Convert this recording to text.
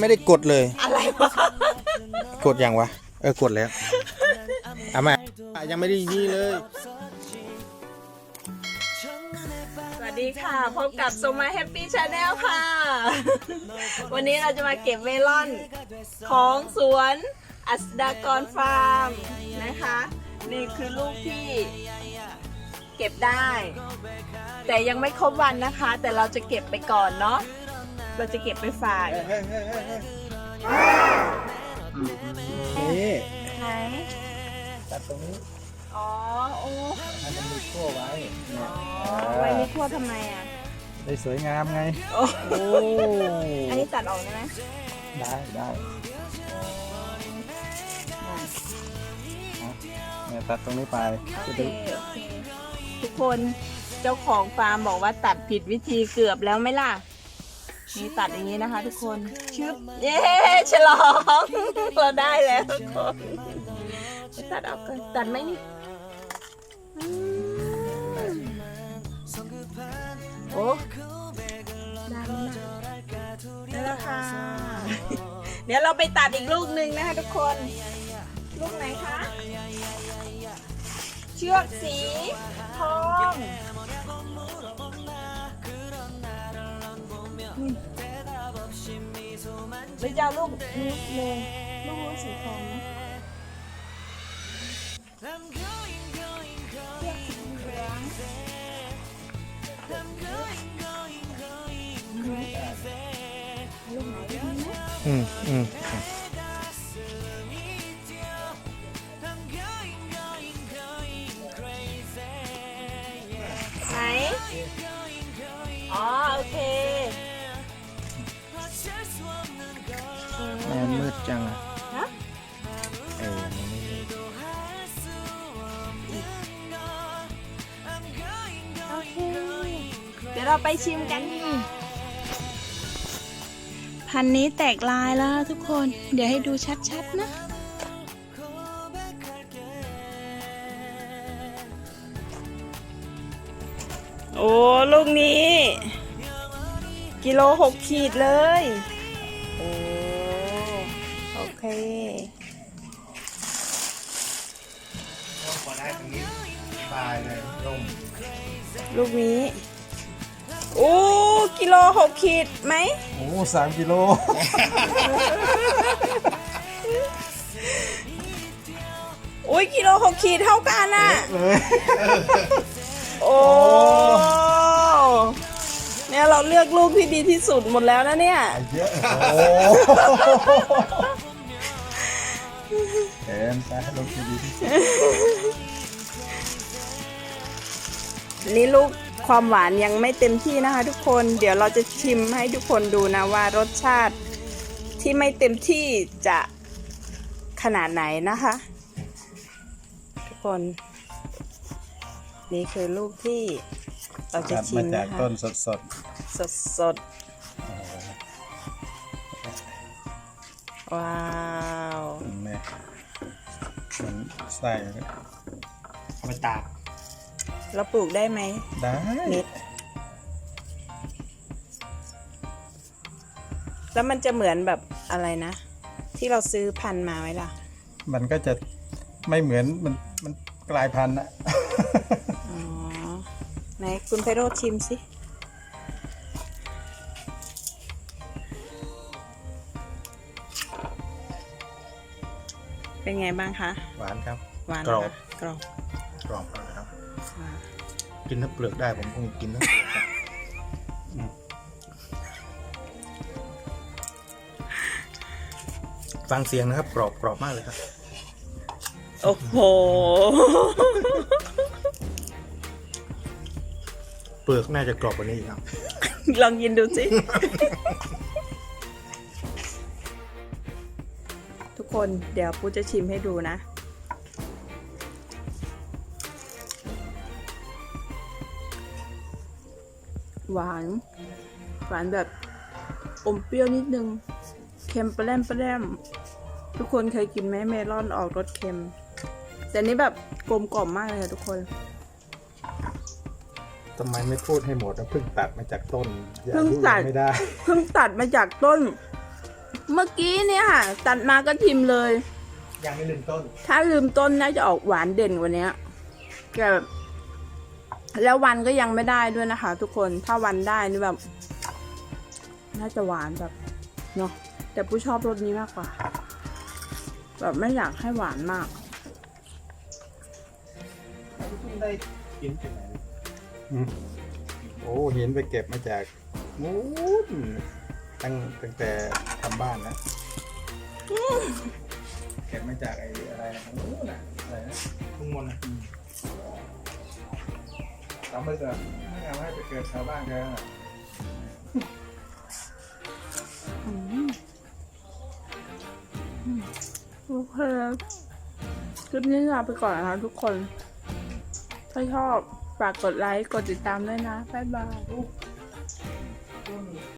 ไม่ได้กดเลย อะไรวะ กดยังวะ เออกดแล้วเอามาอะยังไม่ได้นี่เลย สวัสดีค่ะ พบกับสมาแฮปปี้ชาแนลค่ะ วันนี้เราจะมาเก็บเมลอนของสวนอัสดากรฟาร์มนะคะ นี่คือลูกที่เก็บได้ แต่ยังไม่ครบวันนะคะ แต่เราจะเก็บไปก่อนเนาะ เราจะเก็บไปฝากนี่ไหนตัดตรงนี้อ๋อโอ้ให้มันมีขั้วไว้ไว้นี่ทั่วทำไมอะ ได้สวยงามไง โอ้โอ้อันนี้ตัดออกได้ไหมได้ได้เนี่ยตัดตรงนี้ไปโอเคโอเคทุกคนเจ้าของฟาร์มบอกว่าตัดผิดวิธีเกือบแล้วไหมล่ะ นี่ตัดอย่างนี้นะคะ ทุกคนชึบเย้ฉลองเราได้แล้วทุกคนไปตัดออกกันตัดไหมนี่อืมโอ้ได้ไหมนะได้แล้วค่ะเดี๋ยวเราไปตัดอีกลูกหนึ่งนะคะทุกคน ลูกไหนคะเชือกสีทอง หรือจะเอาลูกนี้เลยลูกนี้สีทองนะเชือกสีเหลืองลูกไหนลูกนี้นะอืมอืมไหน จังอะฮะ เออมันไม่มืดโอเค เดี๋ยวเราไปชิมกันพันนี้แตกลายแล้วทุกคน เดี๋ยวให้ดูชัดๆนะ โอ้ ลูกนี้ กิโลหกขีดเลยโอ้โอ เคพอได้ตรงนี้ตายเลยล่มลูกนี้ โอ้กิโลหกขีดไหม โอ้สามกิโลอุ้ยกิโลหกขีดเท่ากันอะ เลยโอ้ เนี่ยเราเลือกลูกที่ดีที่สุดหมดแล้วนะเนี่ย เยอะ โอ้ เห็นแต่ลงทีดีที่สุดนี่ลูกความหวานยังไม่เต็มที่นะคะ ทุกคน เดี๋ยวเราจะชิมให้ทุกคนดูนะว่ารสชาติที่ไม่เต็มที่จะขนาดไหนนะคะ ทุกคน นี่คือลูกที่เราจะตัดชิมามจานะกคะต้นสดสดสดๆว้าว ๆ แม่มันไส้เลยเอาไปตากเราปลูกได้ไหมได้เม็ดแล้วมันจะเหมือนแบบอะไรนะ ที่เราซื้อพันธุ์มาไว้ล่ะ มันก็จะไม่เหมือนมันมันกลายพันธุ์อะอ๋อไหนคุณไพโรธชิมสิ เป็นไงบ้างคะ หวานครับ หวานกรอบ นะคะกรอบกรอบมากครับ อ่ากินทั้งเปลือกได้ผมคงกินทั้งเปลือกครับอืมฟังเสียงนะครับ กรอบกรอบมากเลยครับ โอ้โห เปลือกน่าจะกรอบกว่านี้อีกครับ ลองกินดูสิ คนเดี๋ยวปูจะชิมให้ดูนะ หวาน หวานแบบอมเปรี้ยวนิดนึง เค็มแปร่มแปร่มทุกคนเคยกินไหมเมลอนออกรสเค็ม แต่นี่แบบกลมกล่อมมากเลยค่ะทุกคนทำไมไม่พูดให้หมดนะเพิ่งตัดมาจากต้นอย่าเพิ่งพูดตัด ไม่ได้ เพิ่งตัดมาจากต้น เมื่อกี้เนี่ยค่ะ ตัดมาก็ทิมเลย ยังไม่ลืมต้น ถ้าลืมต้นน่าจะออกหวานเด่นกว่านี้แต่แบบแล้ววันก็ยังไม่ได้ด้วยนะคะ ทุกคนถ้าวันได้นี่แบบ น่าจะหวานแบบเนาะแต่ผู้ชอบรสนี้มากกว่า แบบไม่อยากให้หวานมากได้กินที่ไหนโอ้เห็นไปเก็บมาจากนู้น ตั้งตั้งแต่ทำบ้านนะเก็บมาจากไอ้อะไรนะนู้นน่ะอะไรนะทุ่งมนต์นะทำไปเถอะไม่เอาให้ไปเกิดชาวบ้านกันอะโอเคคลิปนี้ลาไปก่อนนะคะทุกคน ถ้าชอบ ฝากกดไลค์ กดติดตามด้วยนะ บ๊ายบาย